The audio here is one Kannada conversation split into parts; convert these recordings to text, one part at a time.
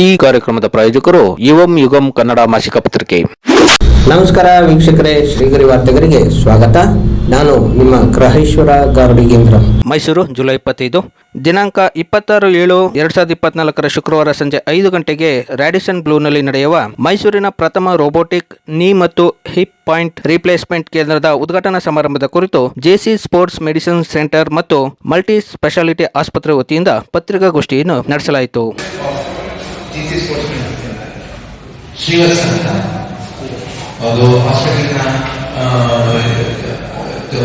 ಈ ಕಾರ್ಯಕ್ರಮದ ಪ್ರಾಯೋಜಕರು ಯುವಂ ಯುಗಂ ಕನ್ನಡ ಮಾಸಿಕ ಪತ್ರಿಕೆ. ನಮಸ್ಕಾರ ವೀಕ್ಷಕರೇ ಶ್ರೀಗರಿ ವಾರ್ತೆಗರಿಗೆ ಸ್ವಾಗತ. ನಾನು ನಿಮ್ಮ ಗ್ರಹೇಶ್ವರ ಗಾರ್ಡಿಗೇಂದ್ರ ಮೈಸೂರು ಜುಲೈ ಇಪ್ಪತ್ತೈದು. ದಿನಾಂಕ ಇಪ್ಪತ್ತಾರು ಏಳು ಎರಡ್ ಸಾವಿರದ ಇಪ್ಪತ್ನಾಲ್ಕರ ಶುಕ್ರವಾರ ಸಂಜೆ ಐದು ಗಂಟೆಗೆ ರ್ಯಾಡಿಸನ್ ಬ್ಲೂನಲ್ಲಿ ನಡೆಯುವ ಮೈಸೂರಿನ ಪ್ರಥಮ ರೋಬೋಟಿಕ್ ನೀ ಮತ್ತು ಹಿಪ್ ಪಾಯಿಂಟ್ ರಿಪ್ಲೇಸ್ಮೆಂಟ್ ಕೇಂದ್ರದ ಉದ್ಘಾಟನಾ ಸಮಾರಂಭದ ಕುರಿತು ಜೆಸಿ ಸ್ಪೋರ್ಟ್ಸ್ ಮೆಡಿಸಿನ್ ಸೆಂಟರ್ ಮತ್ತು ಮಲ್ಟಿ ಸ್ಪೆಷಾಲಿಟಿ ಆಸ್ಪತ್ರೆ ವತಿಯಿಂದ ಪತ್ರಿಕಾಗೋಷ್ಠಿಯನ್ನು ನಡೆಸಲಾಯಿತು. ಟಿ ಸ್ಪೋರ್ಟ್ಸ್ ಮೆಡಿಸಿನ್ ಶ್ರೀವತ್ಸ ಅಂತ ಅದು ಹಾಸ್ಪಿಟಲ್ನ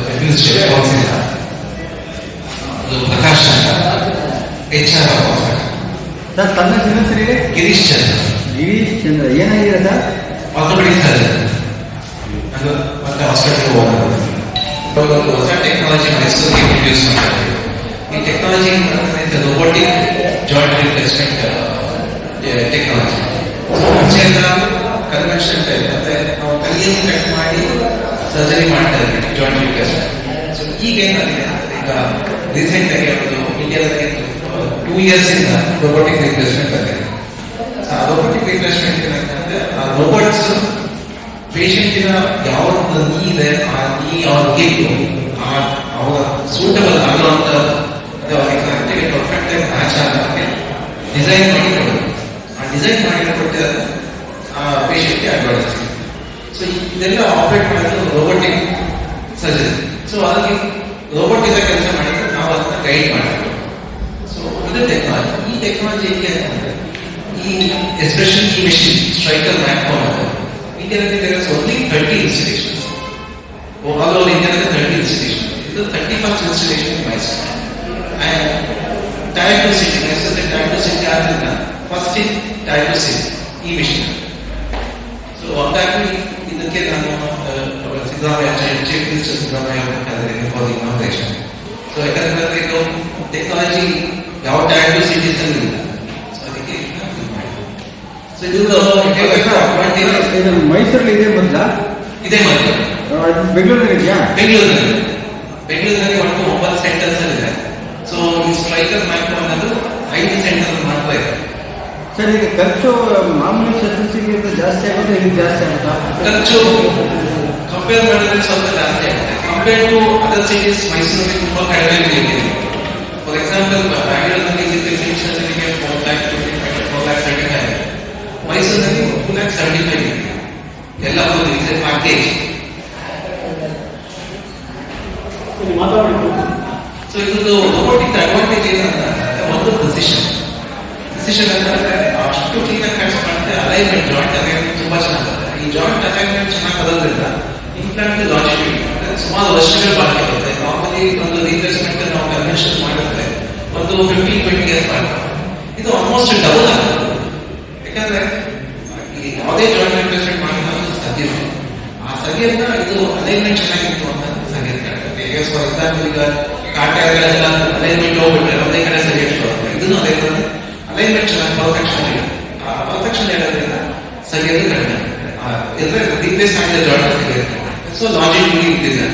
ಅಡ್ಮಿನಿಸ್ಟ್ರೇಟಿವ್ ಕೌನ್ಸಿಲ್ ಅದು ಪ್ರಕಾಶ್ ಅಂತ ಎಚ್ ಆರ್ ಹಾಸ್ಪಿಟಲ್ ಸರ್ ತಮ್ಮ ಹೆಸರು ಗಿರೀಶ್ ಚಂದ್ರ ಗಿರೀಶ್ ಚಂದ್ರ ಏನಾಗಿದೆ ಸರ್ ಸರ್ಜನ್ ಅದು ಮತ್ತೆ ಹಾಸ್ಪಿಟಲ್ ಹೋಗೋದು ಒಂದು ಹೊಸ ಟೆಕ್ನಾಲಜಿ ಮೈಸೂರಿಗೆ ಇಂಟ್ರೊಡ್ಯೂಸ್ ಮಾಡ್ತಾರೆ ಈ technology robotic joint replacement technology ಮುಂಚೆ ಎಲ್ಲ ಕನ್ವೆನ್ಷನ್ ಟೈಪ್ ಮತ್ತೆ ನಾವು ಕೈಯಲ್ಲಿ ಕಟ್ ಮಾಡಿ ಸರ್ಜರಿ ಮಾಡ್ತಾ ಇದ್ವಿ ಜಾಯಿಂಟ್ ರಿಪ್ಲೇಸ್ಮೆಂಟ್ ಸೊ ಈಗ ಏನಾಗಿದೆ ಅಂದ್ರೆ ಈಗ ರೀಸೆಂಟ್ ಆಗಿ ಒಂದು ಇಂಡಿಯಾದಲ್ಲಿ ಟೂ ಇಯರ್ಸ್ ಇಂದ ರೋಬೋಟಿಕ್ ರಿಪ್ಲೇಸ್ಮೆಂಟ್ ಬಂದಿದೆ ಆ ರೋಬೋಟಿಕ್ ರಿಪ್ಲೇಸ್ಮೆಂಟ್ ಏನಂತಂದ್ರೆ ಆ ರೋಬೋಟ್ಸ್ ಪೇಷಂಟಿನ ಯಾವ ನೀ ಇದೆ ಆ ನೀ ಅವ್ರ ಗಿಲ್ಲು ಆ ಅವರ ಸೂಟಬಲ್ ಆಗುವಂತ ಅದು ಅವ್ರಿಗೆ ಕರೆಕ್ಟಾಗಿ ಪರ್ಫೆಕ್ಟ್ ಆಗಿ ಮ್ಯಾಚ್ ಆಗೋಕ್ಕೆ ಡಿಸೈನ್ ಮಾಡಿ ಕೊಡೋದು ಆ ಡಿಸೈನ್ ಮಾಡಿ ಕೊಟ್ಟಿರೋದು ಆ ಪೇಷಂಟ್ಗೆ ಅಡ್ವಾನ್ಸ್ ಸೊ ಇದೆಲ್ಲ ಆಪರೇಟ್ ಮಾಡೋದು ರೋಬೋಟಿಕ್ ಸರ್ಜರಿ ಸೊ ಅದಕ್ಕೆ ರೋಬೋಟಿಕ್ ಕೆಲಸ ಮಾಡಿದ್ರೆ ನಾವು ಅದನ್ನ ಗೈಡ್ ಮಾಡಬೇಕು ಸೊ ಇದು ಟೆಕ್ನಾಲಜಿ ಈ ಟೆಕ್ನಾಲಜಿ ಹೇಗೆ ಅಂತಂದ್ರೆ ಈ ಎಸ್ಪೆಷಲಿ ಈ ಮಿಷಿನ್ ಸ್ಟ್ರೈಕರ್ ಮ್ಯಾಪ್ ಅನ್ನೋದು ಇಂಡಿಯಾದಲ್ಲಿ there is only thirty institutions all over ಇಂಡಿಯಾದಲ್ಲಿ ಥರ್ಟಿ ಇನ್ಸ್ಟಿಟ್ಯೂಷನ್ ಇದು thirty first institution in Mysuru and tier two city Mysuru tier two city ಆದ್ರಿಂದ first in tier two city ಈ ಮಿಷನ್ ಸೊ ಹಾಗಾಗಿ ಇದಕ್ಕೆ ನಾನು ಆ, ಸಿದ್ದರಾಮಯ್ಯ ಚೀಫ್ ಮಿನಿಸ್ಟರ್ ಸಿದ್ದರಾಮಯ್ಯ ಅವರು ಕರೆದಿದ್ದೀನಿ ಫಾರ್ ಇನಾಗ್ರೇಷನ್ ಸೊ ಯಾಕಂದ್ರೆ ಇದು ಟೆಕ್ನಾಲಜಿ ಯಾವ ಟೈರ್ ಟು ಸಿಟೀಸ್ ಅಲ್ಲಿ ಇಲ್ಲ ಸೊ ಅದಕ್ಕೆ ಸೊ ಇದು advantage ಇದು ಮೈಸೂರಲ್ಲಿ ಇದೆ ಮೊದಲ ಇದೆ ಮತ್ತೆ ಬೆಂಗಳೂರಲ್ಲಿ ಇದೆಯಾ ಬೆಂಗಳೂರಿನಲ್ಲಿ ಬೆಂಗಳೂರಿನಲ್ಲಿ ಒಟ್ಟು ಒಂಬತ್ತು ಸೆಂಟರ್ಸ್ ಅಲ್ಲಿ ಇದೆ ಸೊ ಈ ಸ್ಟ್ರೈಕರ್ ಮ್ಯಾಪ್ ಸರ್ ಈಗ ಖರ್ಚು ಮಾಮೂಲಿ ಶಸ್ತ್ರಚಿಕಿತ್ಸೆಗಿಂತ ಜಾಸ್ತಿ ಆಗುತ್ತೆ ಇದು ಜಾಸ್ತಿ ಆಗುತ್ತಾ? ಖರ್ಚು ಕಂಪೇರ್ ಮಾಡಿದ್ರೆ ಸ್ವಲ್ಪ ಜಾಸ್ತಿ ಆಗುತ್ತೆ. ಕಂಪೇರ್ ಟು ಅದರ್ ಸಿಟೀಸ್ ಮೈಸೂರಲ್ಲಿ ತುಂಬಾ ಕಡಿಮೆ ಇದೆ. ಫಾರ್ ಎಕ್ಸಾಂಪಲ್ ಬ್ಯಾಂಗ್ಳೂರಿನಲ್ಲಿ ಫಿಸಿಷಿಯನ್ಸ್ಗೆ four lakh twenty five four lakh seventy five ಮೈಸೂರಿನಲ್ಲಿ ಟೂ ಲ್ಯಾಕ್ ಸೆವೆಂಟಿ ಫೈವ್ ಇದೆ. ಎಲ್ಲ ಒಂದು ಇದೆ ಪ್ಯಾಕೇಜ್ ಸೊ ಇದು ರೋಬೋಟಿಕ್ ಅಂತಂದ್ರೆ ಅಷ್ಟು ಕ್ಲೀನಾಗಿ ಕಟ್ಸ್ ಮಾಡುತ್ತೆ ಅಲೈನ್ಮೆಂಟ್ ಜಾಯಿಂಟ್ ಅಲೈನ್ಮೆಂಟ್ ತುಂಬಾ ಚೆನ್ನಾಗುತ್ತೆ ಈ ಜಾಯಿಂಟ್ ಅಲೈನ್ಮೆಂಟ್ ಚೆನ್ನಾಗಿ ಬರೋದ್ರಿಂದ ಇಂಪ್ಲಾಂಟ್ ಲಾಜಿಕ್ ಸುಮಾರು ವರ್ಷಗಳು ಬಾಕಿ ಬರುತ್ತೆ ನಾರ್ಮಲಿ ಒಂದು ರಿಪ್ಲೇಸ್ಮೆಂಟ್ ನಾವು ಕನ್ವೆನ್ಷನ್ ಮಾಡಿದ್ರೆ ಒಂದು ಫಿಫ್ಟೀನ್ ಟ್ವೆಂಟಿ ಇಯರ್ಸ್ ಮಾಡ್ತಾರೆ ಇದು ಆಲ್ಮೋಸ್ಟ್ ಡಬಲ್ ಆಗುತ್ತೆ ಯಾಕಂದ್ರೆ ಈ ಯಾವುದೇ ಜಾಯಿಂಟ್ ರಿಪ್ಲೇಸ್ಮೆಂಟ್ ಮಾಡಿದ್ರೆ ಸಾಧ್ಯ ಇಲ್ಲ. ಆ ಸರಿಯನ್ನ ಇದು ಅಲೈನ್ಮೆಂಟ್ ಚೆನ್ನಾಗಿತ್ತು ಅಂತ ಸರಿಯತ್ ಕಾಣುತ್ತೆ ಈಗ ಫಾರ್ ಎಕ್ಸಾಂಪಲ್ ಈಗ ಕಾಟಾಗಳೆಲ್ಲ ಅಲೈನ್ಮೆಂಟ್ ಹೋಗ್ಬಿಟ್ರೆ ಒಂದೇ ಕಡೆ ಸರಿ ಇಟ್ಕೊಳ್ಳುತ್ತೆ ಇದನ್ನು ಅದೇ ತರ ಅಲೈನ್ಮೆಂಟ್ ಚೆನ್ನಾಗಿ ಪರ್ಫೆಕ್ಷನ್ ಇದೆ ಆ ಪರ್ಫೆಕ್ಷನ್ ಇರೋದ್ರಿಂದ ಸರಿಯಾಗಿ ಕಡಿಮೆ ಅಂದ್ರೆ ರಿಪ್ಲೇಸ್ ಮಾಡಿದ ಜಾಯಿಂಟ್ ಸರಿಯಾಗಿ ಸೊ ಲಾಜಿಕಲಿ ಇದ್ದಿದೆ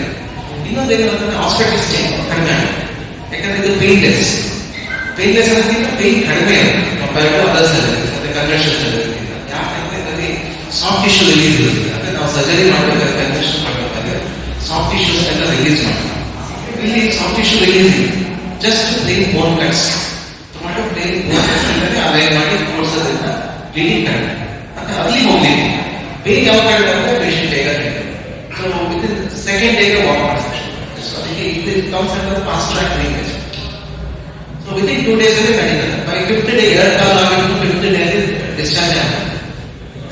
ಇನ್ನೊಂದೇನು ಅಂತಂದ್ರೆ ಹಾಸ್ಪಿಟಲ್ ಸ್ಟೇ ಕಡಿಮೆ ಆಗುತ್ತೆ ಯಾಕಂದ್ರೆ ಇದು ಪೇನ್ಲೆಸ್ ಪೇನ್ಲೆಸ್ ಅನ್ನೋದಕ್ಕಿಂತ ಪೇನ್ ಕಡಿಮೆ ಇರುತ್ತೆ ಕಂಪೇರ್ ಟು ಅದರ್ ಸರ್ಜರಿ ಮತ್ತೆ ಕನ್ವೆನ್ಷನ್ ಸರ್ಜರಿ ಯಾಕಂದ್ರೆ ಇದರಲ್ಲಿ ಸಾಫ್ಟ್ ಟಿಶ್ಯೂ ರಿಲೀಸ್ ಇರುತ್ತೆ ಅಂದ್ರೆ ನಾವು ಸರ್ಜರಿ ಮಾಡಬೇಕಾದ್ರೆ ಕನ್ವೆನ್ಷನ್ ಮಾಡಬೇಕಾದ್ರೆ ಸಾಫ್ಟ್ ಟಿಶ್ಯೂಸ್ ಎಲ್ಲ ರಿಲೀಸ್ ಮಾಡ್ತೀವಿ ಇಲ್ಲಿ ಸಾಫ್ಟ್ ಟಿಶ್ಯೂ ರಿಲೀಸ್ ಇಲ್ಲ just plane bone cuts tomato plane ಬೋನ್ ಓಡಿಸೋದ್ರಿಂದ ಬ್ಲೀಡಿಂಗ್ ಕಡಿಮೆ ಮತ್ತೆ ಅಲ್ಲಿ ಹೋಗ್ಲಿಕ್ಕೆ ಬೇಗ ಯಾವ ಕಡೆ ಅಂದ್ರೆ ಪೇಷಂಟ್ ಬೇಗ ಸೊ ವಿತ್ ಸೆಕೆಂಡ್ ಡೇಗೆ ವಾಕ್ ಮಾಡ್ತಾರೆ ಸೊ ಅದಕ್ಕೆ ಇದು comes under fast track linkage so within two days ಅಲ್ಲಿ ನಡೀತದೆ ಬೈ ಫಿಫ್ತ್ ಡೇ ಎರಡು ಕಾಲ ಆಗಿದ್ದು ಫಿಫ್ತ್ ಡೇ ಅಲ್ಲಿ ಡಿಸ್ಚಾರ್ಜ್ ಆಗುತ್ತೆ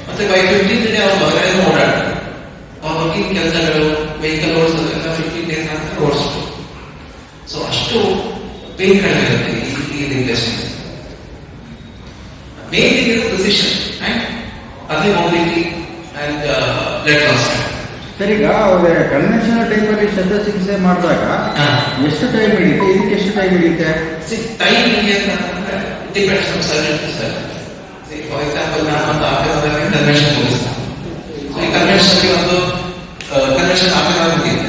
ಮತ್ತೆ ಬೈ ಫಿಫ್ಟೀನ್ ಡೇ ಅವ್ರು ಹೊರಗಡೆ ಓಡಾಡ್ತಾರೆ ಅವ್ರ ಬಗ್ಗೆ ಕೆಲಸಗಳು ವೆಹಿಕಲ್ ಓಡಿಸೋದೆಲ್ಲ ಫಿಫ್ಟೀನ್ ಡೇಸ್ ನಂತರ ಓಡಿಸ್ಬೋದು ಸೊ ಅಷ್ಟು ಪೇನ್ ಕಡಿಮೆ ಇರುತ್ತೆ ಈ- ಈ ಬ್ಲಡ್ ಲಾಸ್ ಸರ್ ಈಗ ಅವ್ರ ಕನ್ವೆನ್ಷನಲ್ ಟೈಮಲ್ಲಿ ಶಸ್ತ್ರಚಿಕಿತ್ಸೆ ಮಾಡಿದಾಗ ಹಾ. ಎಷ್ಟು ಟೈಮ್ ಹಿಡಿಯುತ್ತೆ ಇದಕ್ಕೆ ಎಷ್ಟು ಟೈಮ್ ಹಿಡಿಯುತ್ತೆ ಟೈಮ್ ನಿಮಗೆ ಅಂತಂದ್ರೆ depends from surgeon to surgeon for example ನಾನು ಒಂದು ಹಾಫ್ ಅವರ್ ಅಲ್ಲಿ ಕನ್ವೆನ್ಷನ್ ಮುಗಿಸ್ತೀನಿ ಸೊ ಈ ಕನ್ವೆನ್ಷನ್ ಒಂದು ಕನ್ವೆನ್ಷನ್ ಹಾಫ್ ಅವರ್ ಮುಗಿಯುತ್ತೆ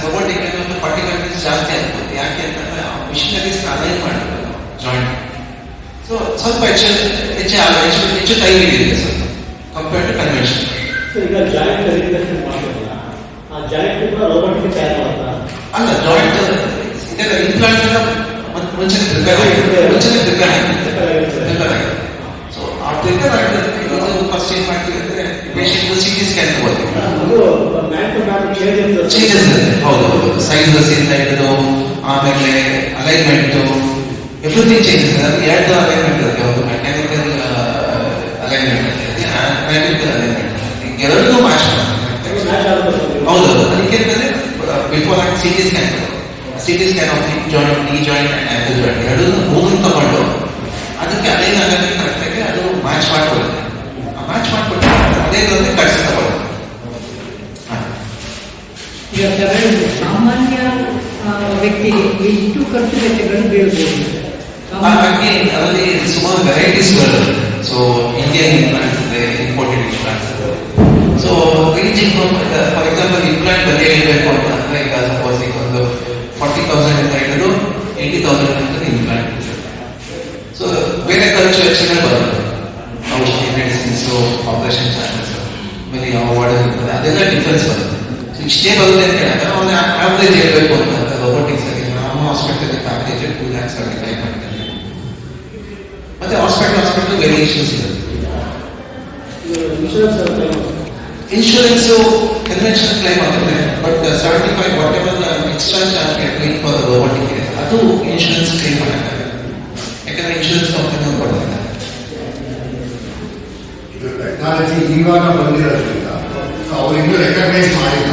ರೋಬೋಟಿಕ್ ಒಂದು ಫಾರ್ಟಿ ಫೈವ್ ಮಿನಿಟ್ಸ್ ಜಾಸ್ತಿ ಆಗ್ಬೋದು ಯಾಕೆ ಅಂತಂದ್ರೆ ಮಿಷನರೀಸ್ ಅಲೈನ್ ಮಾಡಬೇಕು ಜಾಯಿಂಟ್ ಸೊ ಸ್ವಲ್ಪ ಹೆಚ್ಚು ಹೆಚ್ಚು ಹೆಚ್ಚು ಹೆಚ್ಚು ಹೆಚ್ಚು ಟೈಮ್ ಇದೆ ಸ್ವಲ್ಪ ಕಂಪೇರ್ಡ್ ಟು ಕನ್ವೆನ್ಷನ್ ಈಗ ಜಾಯಿಂಟ್ ರಿಪ್ಲೇಸ್ಮೆಂಟ್ ಮಾಡ್ತೀವಲ್ಲ ಆ ಜಾಯಿಂಟ್ ಕೂಡ ರೋಬೋಟಿಕ್ ತಯಾರು ಮಾಡ್ತಾ ಅಲ್ಲ ಜಾಯಿಂಟ್ ಇದೆಲ್ಲ ಇಂಪ್ಲಾಂಟ್ಸ್ ಎಲ್ಲ ಮತ್ ಮುಂಚೆನೆ ಪ್ರಿಪೇರ್ ಆಗಿದೆ ಆಗಿದೆ ಸೊ ಆ ಆಗಿರೋದಕ್ಕೆ ಫಸ್ಟ್ ಚೇಂಜ್ ಮಾಡ್ತೀವಿ ಅಂದ್ರೆ ಪೇಷಂಟ್ ಸಿ ಟಿ ಸ್ಕ್ಯಾನ್ ಅದು ಇರ್ತದೆ ಚೇಂಜಸ್ ಹೌದು ಹೌದು. ಸೈಜಸ್ ಇಂದ ಹಿಡಿದು ಆಮೇಲೆ ಅಲೈನ್ಮೆಂಟ್ ಎವ್ರಿಥಿಂಗ್ ಚೇಂಜಸ್ ಇದೆ ಎರಡು ಅಲೈನ್ಮೆಂಟ್ ಇರುತ್ತೆ. ಒಂದು ಮೆಕ್ಯಾನಿಕಲ್ ಅಲೈನ್ಮೆಂಟ್ ಮ್ಯಾಗ್ನೆಟಿಕಲ್ ಅಲೈನ್ಮೆಂಟ್ ಎರಡೂ ಮ್ಯಾಚ್ ಮ್ಯಾಚ್ ಆಗುತ್ತೆ ಹೌದು ಅದಕ್ಕೆ ಅಂತಂದ್ರೆ ಬಿಫೋರ್ ಆಗಿ C T scan C T scan of hip joint knee joint and ankle joint ಎರಡೂ ಮೂರನ್ನು ತಗೊಂಡು ಅದಕ್ಕೆ ಅಲೈನ್ ಆಗೋಕ್ಕೆ ಕರೆಕ್ಟಾಗಿ ಅದು ಮ್ಯಾಚ್ ಮಾಡ್ಕೊಳ್ಳುತ್ತೆ ಆ ಮ್ಯಾಚ್ ಮಾಡ್ಕೊಟ್ಟು ಅದೇ ಥರನೇ ಕಟ್ಸಿ ತಗೊಳ್ಳುತ್ತೆ ಹಾಂ ಈಗ ಸೆವೆನ್ ಸಾಮಾನ್ಯ ಆ, ವ್ಯಕ್ತಿಗೆ ಎಷ್ಟು ಖರ್ಚು ವೆಚ್ಚಗಳು ಬೀಳ್ಬೋದು ಹಾಗಾಗಿ ಅದರಲ್ಲಿ ಸುಮಾರು ವೆರೈಟೀಸ್ಗಳು ಸೊ ಇಂಡಿಯನ್ ಇಂಪ್ಲಾಂಟ್ಸ್ ಇದೆ ಇಂಪೋರ್ಟೆಡ್ ಇಂಪ್ಲಾಂಟ್ಸ್ ಇದೆ so ranging for example implant ಬೆಲೆ ಹೇಳಬೇಕು ಅಂತಂದ್ರೆ ಈಗ ಸಪೋಸ್ ಈಗ ಒಂದು ಫಾರ್ಟಿ ತೌಸಂಡ್ ಅಂತ ಹೇಳಿದ್ರು ಏಯ್ಟಿ ತೌಸಂಡ್ ಅಂತ ಇಂಪ್ಲಾಂಟ್ ಸೊ ಬೇರೆ ಖರ್ಚು ವೆಚ್ಚಗಳು ಬರುತ್ತೆ ಔಷಧಿ ಮೆಡಿಸಿನ್ಸು ಆಪರೇಷನ್ ಚಾರ್ಜಸ್ ಆಮೇಲೆ ಯಾವ ವಾರ್ಡ್ ಇರ್ತದೆ ಅದೆಲ್ಲ ಡಿಫ್ರೆನ್ಸ್ ಬರುತ್ತೆ ಇಷ್ಟೇ ಬರುತ್ತೆ ಅಂತ ಹೇಳಿದ್ರೆ ಅವನ ಆವ್ರೇಜ್ ಹೇಳಬೇಕು ಅಂತ ರೋಬೋಟಿಕ್ಸ್ ಆಗಿ ನಮ್ಮ ಹಾಸ್ಪಿಟಲ್ ಪ್ಯಾಕೇಜ್ ಟೂ ಲ್ಯಾಕ್ಸ್ ಆಗಿ ಟ್ರೈ ಮಾಡ್ತಾರೆ ಮತ್ತೆ ಹಾಸ್ಪಿಟಲ್ ಹಾಸ್ಪಿಟಲ್ ವೇರಿಯೇಷನ್ಸ್ ಇರುತ್ತೆ ಇನ್ಶೂರೆನ್ಸ್ ಕನ್ವೆನ್ಷನ್ ಕ್ಲೈಮ್ ಆಗುತ್ತೆ. But seventy five whatever extra charge claim for robotic ಅದು ಇನ್ಶೂರೆನ್ಸ್ ಕ್ಲೈಮ್ ಮಾಡೋಕ್ಕಾಗಲ್ಲ ಯಾಕಂದ್ರೆ ಇನ್ಶೂರೆನ್ಸ್ ಕಂಪನಿ ಕೊಡೋದಿಲ್ಲ ಇದು ಟೆಕ್ನಾಲಜಿ ಇವಾಗ ಬಂದಿರೋದ್ರಿಂದ ಸೊ ಅವ್ರು ಇನ್ನೂ ರೆಕಗ್ನೈಸ್ ಮಾಡಿಲ್ಲ.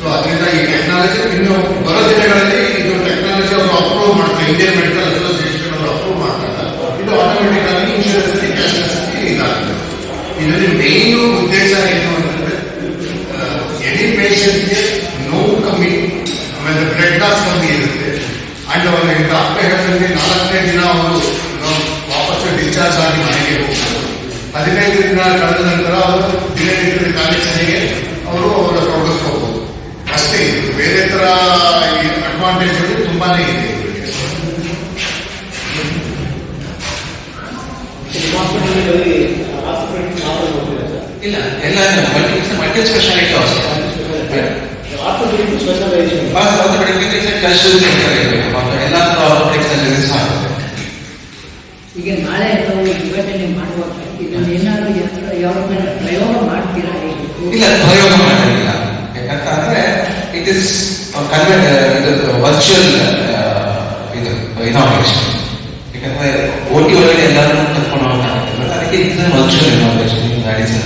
ಸೊ ಅದರಿಂದ ಈ ಟೆಕ್ನಾಲಜಿ ಇನ್ನು ಬರೋ ದಿನಗಳಲ್ಲಿ ಇದು ಟೆಕ್ನಾಲಜಿ ಅವರು ಅಪ್ರೂವ್ ಮಾಡ್ತಾರೆ. ಇಂಡಿಯನ್ ಮೆಡಿಕಲ್ ಅಸೋಸಿಯೇಷನ್ ಅವರು ಅಪ್ರೂವ್ ಮಾಡ್ತಾರೆ. ಇದು ಆಟೋಮೆಟಿಕ್ ಆಗಿ ಇನ್ಶೂರೆನ್ಸ್ ಕ್ಯಾಶ್ಲೆಸ್ ಇದಾಗುತ್ತೆ. ಇದರಲ್ಲಿ ಮೇನ್ ಉದ್ದೇಶ ಏನು ಪೇಷಂಟ್ಗೆ ನೋವು ಕಮ್ಮಿ ಆಮೇಲೆ ಬ್ಲಡ್ ಲಾಸ್ ಕಮ್ಮಿ ಇರುತ್ತೆ. ಅಂಡ್ ಅವರಿಗೆ ಡಾಕ್ಟರ್ ಹೇಳಿದ್ರೆ ನಾಲ್ಕನೇ ದಿನ ಅವರು ವಾಪಸ್ ಡಿಸ್ಚಾರ್ಜ್ ಆಗಿ ಮನೆಗೆ ಹೋಗ್ತಾರೆ ಹದಿನೈದು ದಿನ ಕಳೆದ ನಂತರ ಅವರು ದಿನನಿತ್ಯದ ಕಾರ್ಯಾಚರಣೆಗೆ ಅವರು ಅವರ ತೊಡಗಿಸ್ಕೋಬಹುದು ಅಷ್ಟೇ ಇದು ಬೇರೆ ತರ ಅಡ್ವಾಂಟೇಜ್ ತುಂಬಾನೇ ಇದೆ. ಇಲ್ಲ ಎಲ್ಲ multi multi speciality hospital Orthopaedic specialisation orthopaedic cultural centre ಇರಬೇಕು ಮತ್ತು ಎಲ್ಲ ಥರ ಆರ್ಥೋಪೆಡಿಕ್ಸ್ ಅಲ್ಲಿ ಆಗುತ್ತೆ ಈಗ ನಾಳೆ ತಾವು ವಿಭಜನೆ ಮಾಡುವಾಗ ಇದನ್ನ ಏನಾದ್ರು ಯಂತ್ರ ಯಾವ ಮೇಲೆ ಪ್ರಯೋಗ ಮಾಡ್ತೀರಾ ಹೇಗೆ? ಇಲ್ಲ ಪ್ರಯೋಗ ಮಾಡೋದಿಲ್ಲ ಯಾಕಂತಂದ್ರೆ ಇಟ್ ಇಸ್ ಕನ್ವೆಂಟ್ ಇದು ವರ್ಚುವಲ್ ಇದು ಇನಾಗ್ರೇಷನ್ ಯಾಕಂದ್ರೆ ಓಟಿ ಒಳಗಡೆ ಎಲ್ಲರನ್ನೂ ಕರ್ಕೊಂಡು ಹೋಗೋಕ್ಕಾಗತ್ತಿಲ್ಲ ಅದಕ್ಕೆ ಇದು ವರ್ಚುವಲ್ ಇನಾಗ್ರೇಷನ್ ಮ್ಯಾಡಿಸಿನ್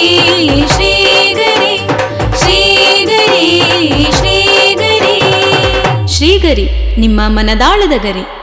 ನಿಮ್ಮ ಮನದಾಳದ ಗರಿ.